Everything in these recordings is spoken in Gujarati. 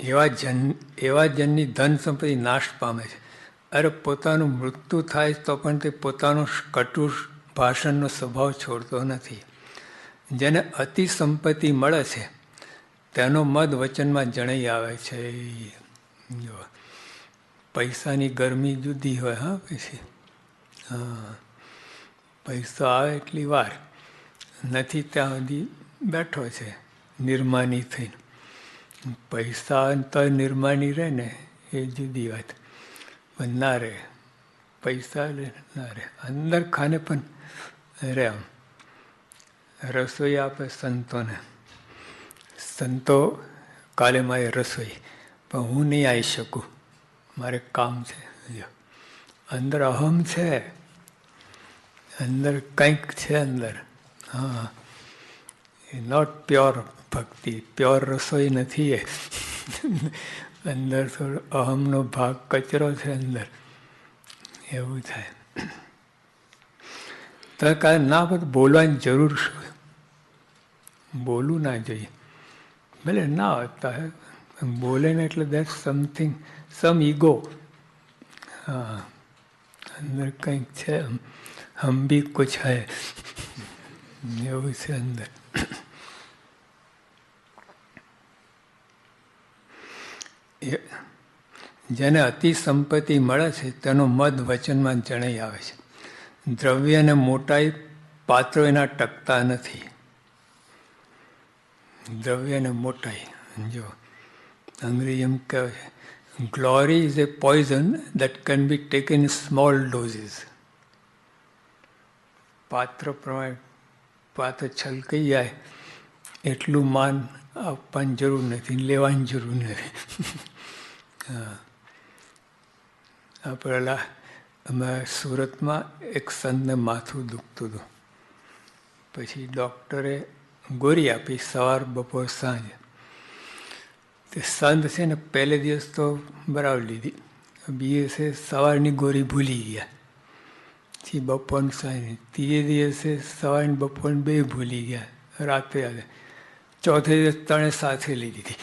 એવા જન, એવા જનની ધન સંપત્તિ નાશ પામે છે. અરે પોતાનું મૃત્યુ થાય તો પણ તે પોતાનો કટુ ભાષણનો સ્વભાવ છોડતો નથી. જેને અતિ સંપત્તિ મળે છે, તેનો મદ વચનમાં જણાઈ આવે છે. જો, પૈસાની ગરમી જુદી હોય, હા પછી હા, પૈસા આવે એટલી વાર. નથી ત્યાં સુધી બેઠો છે, નિર્માની થઈને. પૈસા તો નિર્માની રહે ને, એ જુદી વાત. પણ ના રહે. પૈસા ના રહે. અંદર ખાને પણ રહે આમ. રસોઈ આપે સંતોને. સંતો કાલે મારે રસોઈ, પણ હું નહીં આવી શકું. મારે કામ છે. અંદર અહમ છે. અંદર કંઈક છે અંદર. હા. નોટ પ્યોર ભક્તિ પ્યોર રસોઈ નથી એ. અંદર થોડો અહમનો ભાગ કચરો છે અંદર. એવું થાય. તો કા ના બધું બોલવાની જરૂર શું બોલવું ના જોઈએ. ભલે ના હે બોલે ને એટલે દેટ સમથિંગ સમ ઈગો હા, અંદર કંઈક છે, હમ બી કુછ હૈ. એવું છે અંદર. જેને અતિ સંપત્તિ મળે છે, તેનો મદ વચનમાં જણાઈ આવે છે. દ્રવ્ય અને મોટાઈ પાત્રો એના ટકતા નથી. દ્રવ્ય અને મોટાઈ, જો અંગ્રેજી એમ કહેવાય છે glory is a poison that can be taken in small doses પાત્ર પ્રમાણે પાત્ર છલકાઈ જાય એટલું માન આપવાની જરૂર નથી લેવાની જરૂર નથી. હા. પેલા અમે સુરતમાં એક સંતને માથું દુખતું હતું. પછી ડૉક્ટરે ગોરી આપી સવાર બપોર સાંજ. તે સંત છે ને પહેલે દિવસ તો બરાબર લીધી. બીજે સવારની ગોરી ભૂલી ગયા. પછી બપોરની સાંજ. ત્રીજે દિવસે સવારની બપોરની બે ભૂલી ગયા. રાતે આવે ચોથે ત્રણે સાથે લીધી. હતી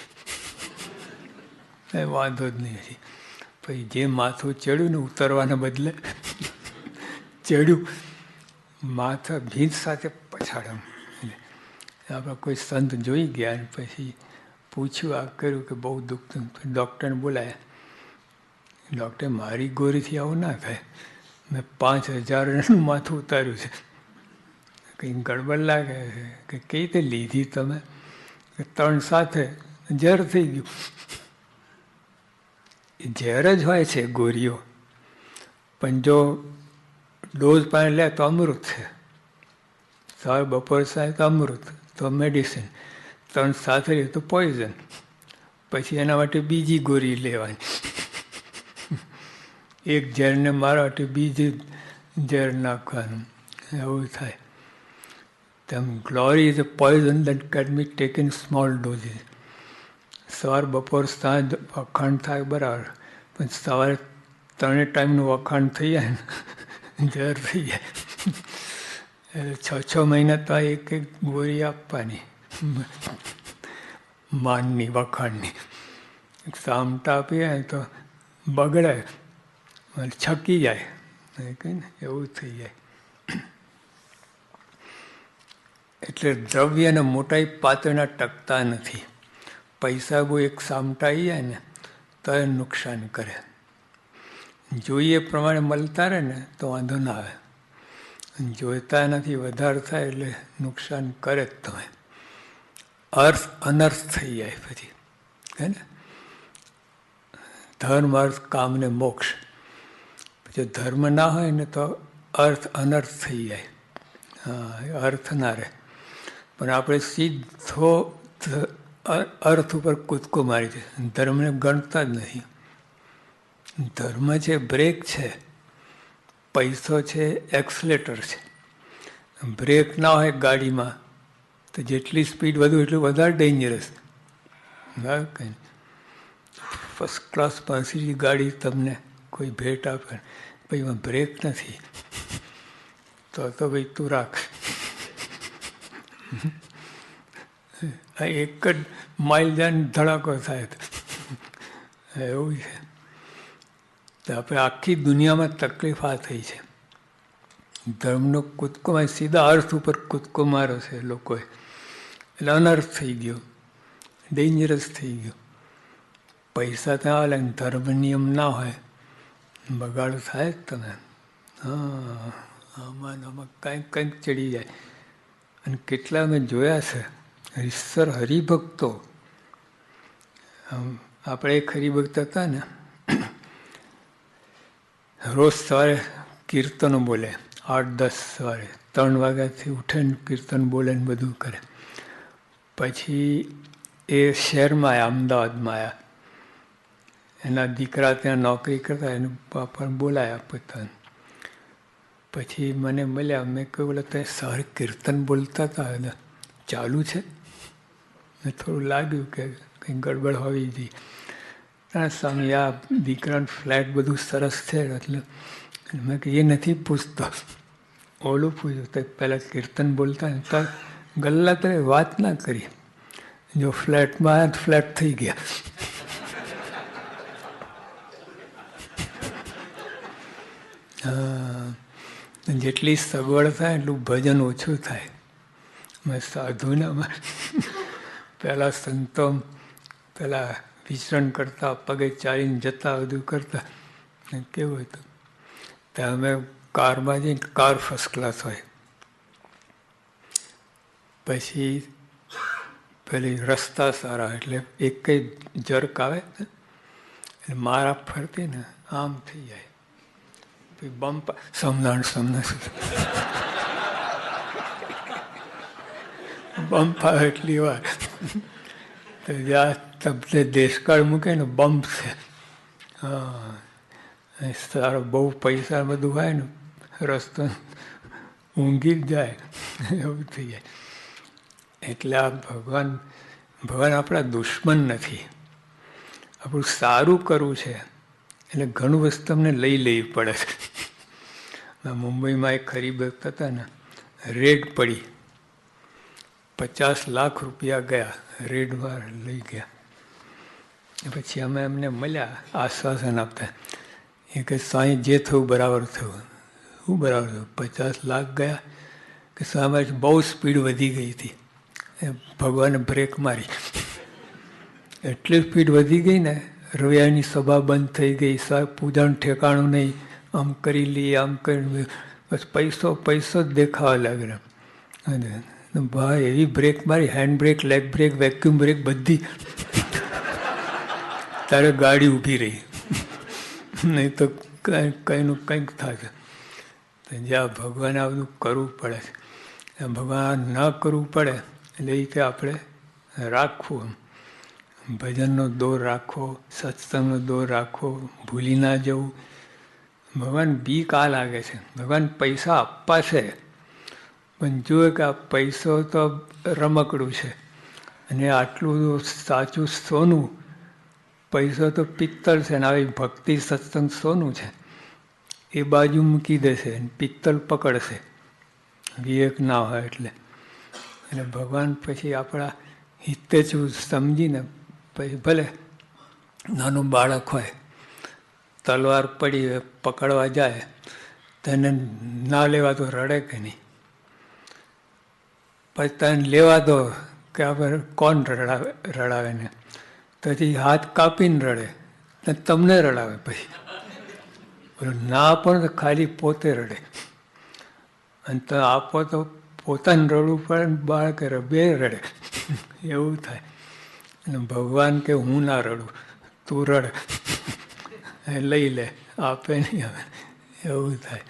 વાંધો જ નહીં હતી પછી જે માથું ચડ્યું ને ઉતરવાના બદલે ચડ્યું, માથા ભીંત સાથે પછાડ્યું આપણે કોઈ સંત જોઈ ગયા ને પછી પૂછ્યું આ કર્યું કે બહુ દુઃખ થયું. ડૉક્ટરને બોલાયા. ડૉક્ટર મારી ગોરીથી આવું ના થાય. મેં પાંચ હજારનું માથું ઉતાર્યું છે. કંઈ ગડબડ લાગે છે? કે કઈ રીતે લીધી તમે? ત્રણ સાથે ઝેર થઈ ગયું. ઝેર જ હોય છે ગોરીઓ. પણ જો ડોઝ પાણી લે તો અમૃત છે. સવાર બપોર સાંજ તો અમૃત, તો મેડિસિન ત્રણ સાથે લે તો પોઈઝન પછી એના માટે બીજી ગોરી લેવાની. એક ઝેરને મારવા માટે બીજી ઝેર નાખવાનું. એવું થાય. તેમ glory is a poison that can be taken small doses સવાર બપોર સાંજ વખાણ થાય બરાબર પણ સવારે ત્રણે ટાઈમનું વખાણ થઈ જાય ને ઝેર થઈ જાય એટલે છ છ મહિના તો એક એક ગોળી આપવાની માનની વખાણની સામટા આપીએ તો બગડે છકી જાય કહે ને એવું થઈ જાય એટલે દ્રવ્ય અને મોટાઈ પાત્રના ટકતા નથી. પૈસા બહુ એક સામટા જાય ને, તો એ નુકસાન કરે. જોઈએ પ્રમાણે મળતા રહે ને, તો વાંધો ના આવે. જોઈતા નથી, વધારે થાય એટલે નુકસાન કરે જ તમે અર્થ અનર્થ થઈ જાય પછી. હે ને? ધર્મ અર્થ કામ ને મોક્ષ. પછી ધર્મ ના હોય ને, તો અર્થ અનર્થ થઈ જાય. હા અર્થ ના રહે. પણ આપણે સીધો અર્થ ઉપર કૂદકો મારી છે. ધર્મને ગણતા જ નથી ધર્મ છે, બ્રેક છે. પૈસો છે, એક્સલેટર છે. બ્રેક ના હોય ગાડીમાં, તો જેટલી સ્પીડ વધુ એટલું વધારે ડેન્જરસ ફર્સ્ટ ક્લાસ પાસેથી ગાડી તમને કોઈ ભેટ આપે. એમાં બ્રેક નથી. તો તો ભાઈ તું રાખ. એક જ માઇલ જાય ધડાકો થાય એવું છે. તો આપણે આખી દુનિયામાં તકલીફ આ થઈ છે. ધર્મનો કૂદકો સીધા અર્થ ઉપર કૂદકો માર્યો છે લોકોએ. એટલે અનર્થ થઈ ગયો. ડેન્જરસ થઈ ગયો. પૈસા ત્યાં આવે ને ધર્મ નિયમ ના હોય. બગાડ થાય જ તમે હા, આમાં આમાં કંઈક કંઈક ચડી જાય. અને કેટલા મેં જોયા છે. ઈશ્વર હરિભક્તો. આપણે એક હરિભક્ત હતા ને, રોજ સવારે કીર્તનો બોલે, આઠ દસ સવારે, ત્રણ વાગ્યાથી ઉઠે ને કીર્તન બોલે ને બધું કરે. પછી એ શહેરમાં આવ્યા અમદાવાદમાં આવ્યા એના દીકરા ત્યાં નોકરી કરતા, એને પાપા બોલાયા પોતાને. પછી મને મળ્યા, મેં કહ્યું બોલે તે સવારે કીર્તન બોલતા હતા ચાલુ છે. મેં થોડું લાગ્યું કે કંઈ ગડબડ હોવી જોઈએ. ત્યાં સ્વામી, આ દીકરાનું ફ્લેટ બધું સરસ છે, એટલે મેં કે એ નથી પૂછતો. ઓલું પૂછ્યું તો પહેલાં કીર્તન બોલતા ને તો ગલ્લા તો વાત ના કરી. જો ફ્લેટમાં ફ્લેટ થઈ ગયા. જેટલી સગવડ થાય એટલું ભજન ઓછું થાય. મેં સાધુના પહેલાં સંતો પહેલાં વિચરણ કરતા, પગે ચાલીને જતા, બધું કરતા. કેવું હતું? ત્યાં અમે કારમાં જઈને કાર ફર્સ્ટ ક્લાસ હોય. પછી પેલી રસ્તા સારા એટલે એક કઈ જર્ક આવે એટલે મારા ફરતી ને આમ થઈ જાય. પછી બમ્પ સમજાણ સમજ બમ્પ આવે એટલી વાર. તો જ્યાં તમને દેશકાળ મૂકે ને બમ્પ છે. હા સારો બહુ પૈસા બધું હોય ને, રસ્તો ઊંઘી જ જાય, એવું થઈ જાય. એટલે આ ભગવાન ભગવાન આપણા દુશ્મન નથી. આપણું સારું કરવું છે, એટલે ઘણું વસ્તુ તમને લઈ લેવી પડે છે. મુંબઈમાં એક ખરીદ હતા ને, રેડ પડી. પચાસ લાખ રૂપિયા ગયા રેડમાં લઈ ગયા. પછી અમે એમને મળ્યા, આશ્વાસન આપતા. એ કે સાંઈ જે થયું બરાબર થયું. શું બરાબર થયું? પચાસ લાખ ગયા કે સામે બહુ સ્પીડ વધી ગઈ હતી. ભગવાને બ્રેક મારી. એટલી સ્પીડ વધી ગઈ ને રવિયાની સભા બંધ થઈ ગઈ પૂજાનું ઠેકાણું નહીં. આમ કરી લઈએ, આમ કરી બસ પૈસો પૈસો જ દેખાવા લાગ્યો ભાઈ, એવી બ્રેક મારી hand brake leg brake vacuum brake બધી તારે ગાડી ઊભી રહી. નહીં તો કંઈ, કંઈનું કંઈક થશે. જ્યાં ભગવાન આ બધું કરવું પડે છે. ભગવાન ન કરવું પડે, એટલે એ રીતે આપણે રાખવું ભજનનો દોર રાખો, સત્સંગનો દોર રાખો, ભૂલી ના જવું. ભગવાન બીક આ લાગે છે. ભગવાન પૈસા આપવા છે. પણ જુએ કે આ પૈસો તો રમકડું છે. અને આટલું સાચું સોનું, પૈસો તો પિત્તળ છે ને આવી ભક્તિ સત્સંગ સોનું છે. એ બાજુ મૂકી દેશે પિત્તળ પકડશે. વિવેક ના હોય એટલે. એટલે ભગવાન પછી આપણા હિતે છું સમજીને પછી ભલે નાનું બાળક હોય તલવાર પડી પકડવા જાય તેને ના લેવા તો રડે કે નહીં? પછી તને લેવા દો કે આપણે કોણ રડાવે રડાવે ને? પછી હાથ કાપીને રડે, ને તમને રડાવે પછી. ના, પણ તો ખાલી પોતે રડે. અને તો આપો તો પોતાને રડવું પડે બાળકે બે રડે. એવું થાય. અને ભગવાન કે હું ના રડું, તું રડ. લઈ લે. આપે નહીં હવે એવું થાય.